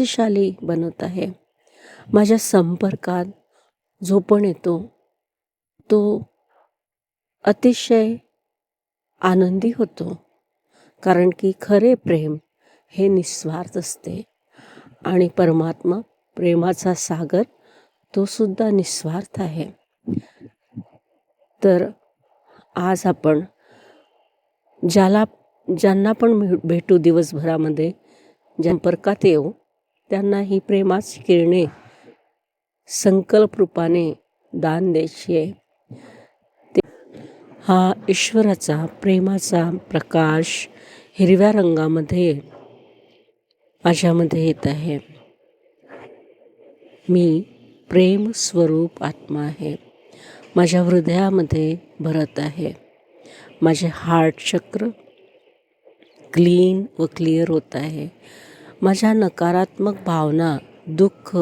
शक्तिशाली बनत आहे. माझ्या संपर्कात जो पण येतो तो अतिशय आनंदी होतो. कारण की खरे प्रेम हे निस्वार्थ असते. आणि परमात्मा प्रेमाचा सागर तो सुद्धा निस्वार्थ आहे. तर आज आपण ज्याला ज्यांना पण भेटू दिवसभरामध्ये संपर्कात येऊ त्यांना ही प्रेमाच किरणे संकल्परूपाने दान द्यायची. आहे ते हा ईश्वराचा प्रेमाचा प्रकाश हिरव्या रंगामध्ये माझ्यामध्ये येत आहे. मी प्रेम स्वरूप आत्मा आहे. माझ्या हृदयामध्ये भरत आहे. माझे हार्ट चक्र क्लीन व क्लिअर होत आहे. माझ्या नकारात्मक भावना दुःख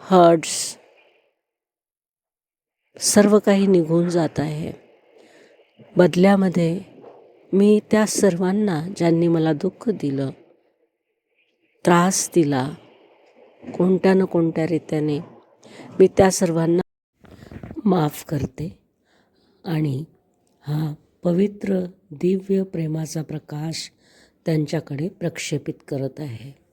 हर्ट्स सर्व काही निघून जात आहे. बदल्यामध्ये मी त्या सर्वांना ज्यांनी मला दुःख दिलं त्रास दिला कोणत्या न कोणत्या रीत्याने मी त्या सर्वांना माफ करते. आणि हा पवित्र दिव्य प्रेमाचा प्रकाश त्यांच्याकडे प्रक्षेपित करत आहे.